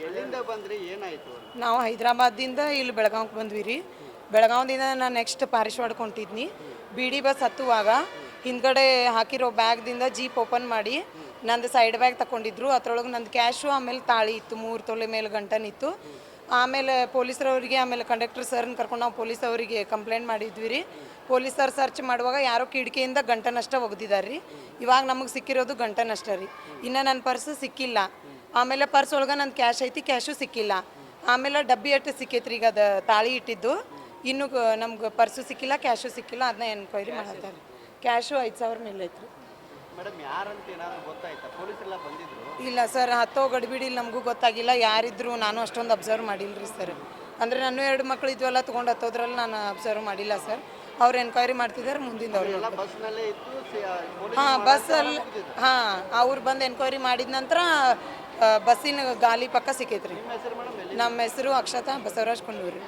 ಎಲ್ಲಿಂದ ಬಂದ್ರಿ ಏನಾಯ್ತು ನಾವು ಹೈದ್ರಾಬಾದಿಂದ ಇಲ್ಲಿ ಬೆಳಗಾವ್ಗೆ ಬಂದ್ವಿ ರೀ. ಬೆಳಗಾವ್ದಿಂದ ನಾನು ನೆಕ್ಸ್ಟ್ ಪಾರಿಶ್ವಾಡಕ್ಕೆ ಹೊಂಟಿದ್ನಿ ಬಿ ಡಿ ಬಸ್ ಹತ್ತುವಾಗ ಹಿಂದ್ಗಡೆ ಹಾಕಿರೋ ಬ್ಯಾಗ್ದಿಂದ ಜೀಪ್ ಓಪನ್ ಮಾಡಿ ನಂದು ಸೈಡ್ ಬ್ಯಾಗ್ ತಗೊಂಡಿದ್ರು ಅದ್ರೊಳಗೆ ನಂದು ಕ್ಯಾಶು, ಆಮೇಲೆ ತಾಳಿ ಇತ್ತು, ಮೂರು ತೊಲೆ ಮೇಲೆ ಗಂಟನಿತ್ತು ಆಮೇಲೆ ಪೊಲೀಸರವರಿಗೆ, ಆಮೇಲೆ ಕಂಡಕ್ಟರ್ ಸರ್ನ ಕರ್ಕೊಂಡು ನಾವು ಪೊಲೀಸ್ ಅವರಿಗೆ ಕಂಪ್ಲೇಂಟ್ ಮಾಡಿದ್ವಿ ರೀ ಪೊಲೀಸರು ಸರ್ಚ್ ಮಾಡುವಾಗ ಯಾರೋ ಕಿಟಕಿಯಿಂದ ಗಂಟನಷ್ಟ ಒಗ್ದಿದ್ದಾರೆ ರೀ ಇವಾಗ ನಮಗೆ ಸಿಕ್ಕಿರೋದು ಗಂಟನಷ್ಟ ರೀ. ಇನ್ನು ನನ್ನ ಪರ್ಸ್ ಸಿಕ್ಕಿಲ್ಲ. ಆಮೇಲೆ ಪರ್ಸ್ ಒಳಗೆ ನನ್ನ ಕ್ಯಾಶ್ ಐತಿ, ಕ್ಯಾಶು ಸಿಕ್ಕಿಲ್ಲ. ಆಮೇಲೆ ಡಬ್ಬಿ ಅಟ್ಟು ಸಿಕ್ಕೈತ್ರಿ ಈಗ ಅದು ತಾಳಿ ಇಟ್ಟಿದ್ದು. ಇನ್ನು ನಮ್ಗೆ ಪರ್ಸು ಸಿಕ್ಕಿಲ್ಲ ಕ್ಯಾಶು ಸಿಕ್ಕಿಲ್ಲ ಅದನ್ನ ಎನ್ಕ್ವೈರಿ ಮಾಡತ್ತಾರೆ ಕ್ಯಾಶು ಐದು ಸಾವಿರ ಮೇಲೆ ಐತ್ರಿ ಇಲ್ಲ ಸರ್ ಹತ್ತೋ ಗಡಿಬಿಡಿ ನಮಗೂ ಗೊತ್ತಾಗಿಲ್ಲ. ಯಾರಿದ್ರು ನಾನು ಅಷ್ಟೊಂದು ಅಬ್ಸರ್ವ್ ಮಾಡಿಲ್ರಿ ಸರ್. ಅಂದರೆ ನಾನು ಎರಡು ಮಕ್ಳು ಇದ್ವಲ್ಲ ತೊಗೊಂಡು ಹತ್ತೋದ್ರಲ್ಲಿ ನಾನು ಅಬ್ಸರ್ವ್ ಮಾಡಿಲ್ಲ ಸರ್. ಅವ್ರು ಎನ್ಕ್ವೈರಿ ಮಾಡ್ತಿದ್ದಾರೆ ಮುಂದಿನ ಅವ್ರು ಹಾಂ ಬಸ್ಸಲ್ಲಿ ಹಾಂ ಅವ್ರು ಬಂದು ಎನ್ಕ್ವೈರಿ ಮಾಡಿದ ನಂತರ ಬಸ್ಸಿನ ಗಾಲಿ ಪಕ್ಕ ಸಿಕ್ಕೈತ್ರಿ. ನಮ್ಮ ಹೆಸರು ಅಕ್ಷತಾ ಬಸವರಾಜ್ ಕೊಂಡೂರಿ.